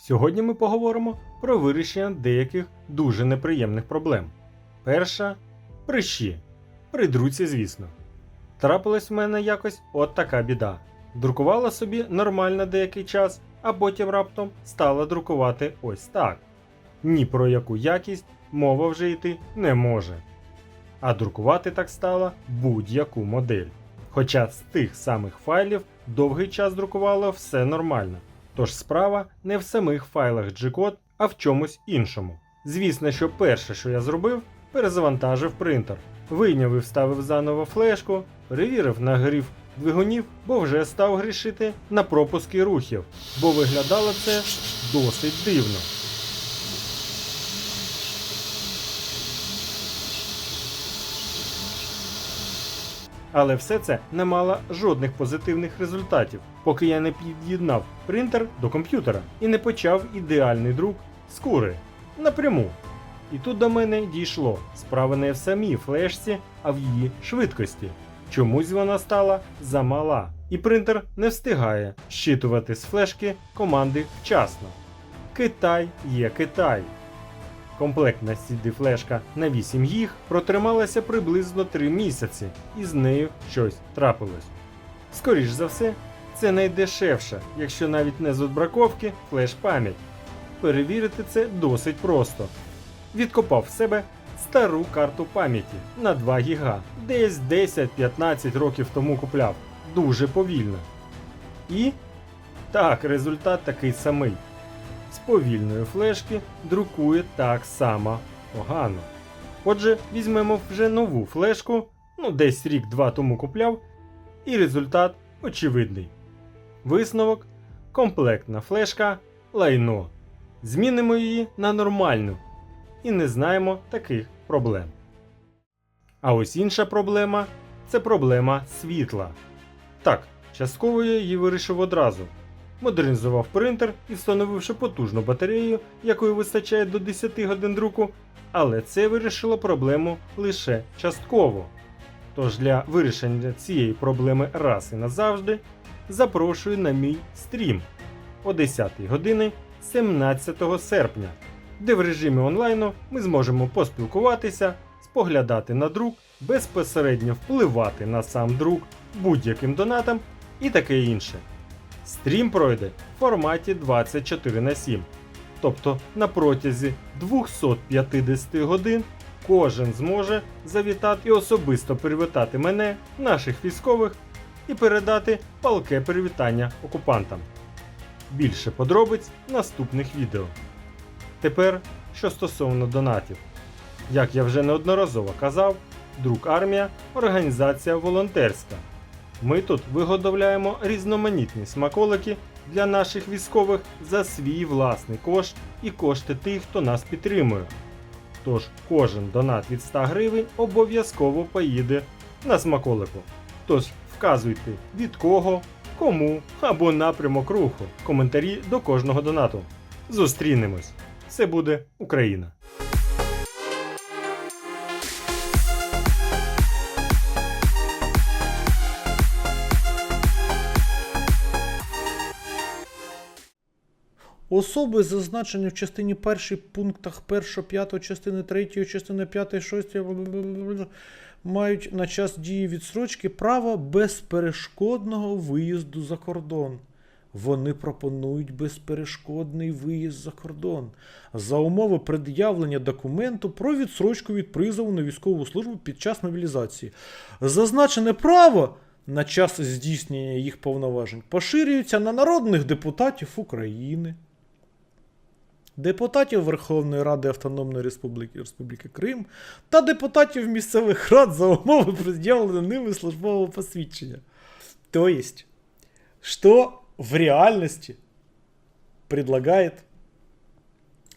Сьогодні ми поговоримо про вирішення деяких дуже неприємних проблем. Перша прищі. При друці, звісно. Трапилась в мене якось от така біда. Друкувала собі нормально деякий час, а потім раптом стала друкувати ось так. Ні про яку якість мова вже йти не може. А друкувати так стала будь-яку модель. Хоча з тих самих файлів довгий час друкувало все нормально. Тож справа не в самих файлах G-Code, а в чомусь іншому. Звісно, що перше, що я зробив, перезавантажив принтер, вийняв і вставив заново флешку, перевірив нагрів двигунів, бо вже став грішити на пропуски рухів, бо виглядало це досить дивно. Але все це не мало жодних позитивних результатів, поки я не під'єднав принтер до комп'ютера і не почав ідеальний друк з кури напряму. І тут до мене дійшло справа не в самій флешці, а в її швидкості. Чомусь вона стала замала, і принтер не встигає щитувати з флешки команди вчасно. Китай є Китай. Комплектна CD флешка на 8 гіг протрималася приблизно 3 місяці, і з нею щось трапилось. Скоріш за все, це найдешевша, якщо навіть не з отбраковки, флеш-пам'ять. Перевірити це досить просто. Відкопав в себе стару карту пам'яті на 2 гіга, десь 10-15 років тому купляв. Дуже повільно. І так, результат такий самий з повільної флешки друкує так само погано. Отже, візьмемо вже нову флешку, ну десь рік-два тому купляв, і результат очевидний. Висновок комплектна флешка лайно. Змінимо її на нормальну і не знаємо таких проблем. А ось інша проблема це проблема світла. Так, частково я її вирішив одразу модернізував принтер і встановивши потужну батарею, якої вистачає до 10 годин друку, але це вирішило проблему лише частково. Тож для вирішення цієї проблеми раз і назавжди запрошую на мій стрім о 10 години 17 серпня, де в режимі онлайну ми зможемо поспілкуватися, споглядати на друк, безпосередньо впливати на сам друк будь-яким донатом і таке інше. Стрім пройде в форматі 24 на 7. Тобто на протязі 250 годин кожен зможе завітати і особисто привітати мене, наших військових, і передати палке привітання окупантам. Більше подробиць в наступних відео. Тепер, що стосовно донатів. Як я вже неодноразово казав, друк армія організація волонтерська. Ми тут виготовляємо різноманітні смаколики для наших військових за свій власний кошт і кошти тих, хто нас підтримує. Тож кожен донат від 100 гривень обов'язково поїде на смаколику. Тож вказуйте від кого, кому або напрямок руху. Коментарі до кожного донату. Зустрінемось! Все буде Україна! Особи, зазначені в частині першій пунктах 1, 5 частини 3, частини 5, 6, мають на час дії відсрочки право безперешкодного виїзду за кордон. Вони пропонують безперешкодний виїзд за кордон за умови пред'явлення документу про відсрочку від призову на військову службу під час мобілізації. Зазначене право на час здійснення їх повноважень поширюється на народних депутатів України, депутатів Верховної Ради Автономної Республіки, Республіки Крим та депутатів місцевих рад за умови пред'явлення ними службового посвідчення. То есть, что в реальности предлагает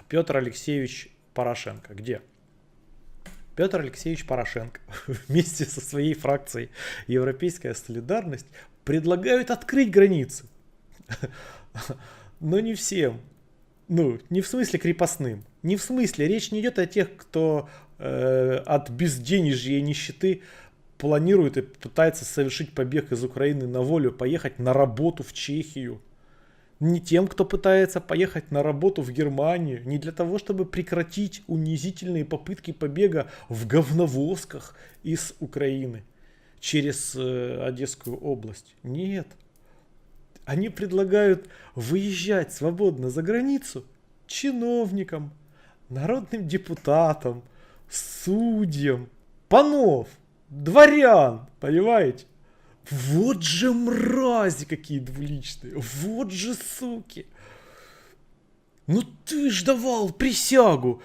Петр Алексеевич Порошенко? Где? Петр Алексеевич Порошенко вместе со своей фракцией Европейская солидарность предлагают открыть границы. Но не всем. Ну, не в смысле крепостным. Не в смысле. Речь не идет о тех, кто э, от безденежья и нищеты планирует и пытается совершить побег из Украины на волю, поехать на работу в Чехию. не тем, кто пытается поехать на работу в Германию, не для того, чтобы прекратить унизительные попытки побега в говновозках из Украины через э, Одесскую область. Нет. Они предлагают выезжать свободно за границу чиновникам, народным депутатам, судьям, панов, дворян, понимаете? Вот же мрази какие двуличные, вот же суки. Ну ти ж давав присягу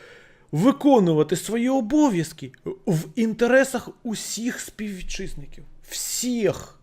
виконувати свої обов'язки в інтересах усіх співвітчизників. Всіх.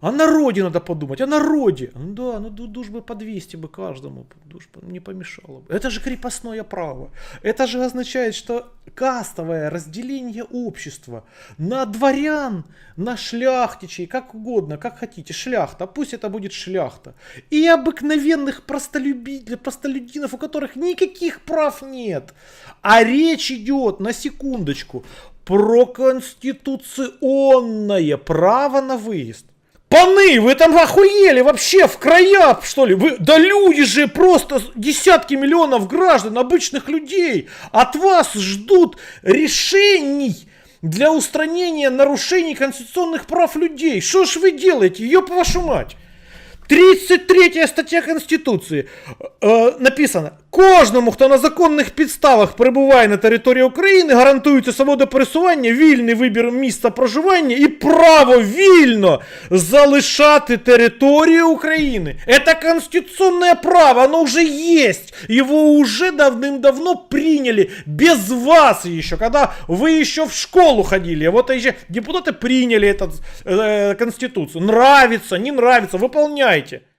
О народе надо подумать, о народе. Ну да, ну ду- душ бы по 200 бы каждому, душ бы не помешало бы. Это же крепостное право. Это же означает, что кастовое разделение общества на дворян, на шляхтичей, как угодно, как хотите, шляхта, пусть это будет шляхта. И обыкновенных простолюбителей, простолюдинов, у которых никаких прав нет. А речь идет, на секундочку, про конституционное право на выезд. Паны, вы там охуели вообще в края, что ли? Вы, да люди же просто десятки миллионов граждан, обычных людей, от вас ждут решений для устранения нарушений конституционных прав людей. Что ж вы делаете, ёб вашу мать? 33 стаття Конституції е, написано: кожному, хто на законних підставах перебуває на території України, гарантується свобода пересування, вільний вибір місця проживання і право вільно залишати територію України. Это конституционное право, оно уже есть. Его уже давным-давно приняли без вас еще, когда вы еще в школу ходили. Вот еще депутаты приняли эту э, конституцию. Нравится, не нравится, выполняйте.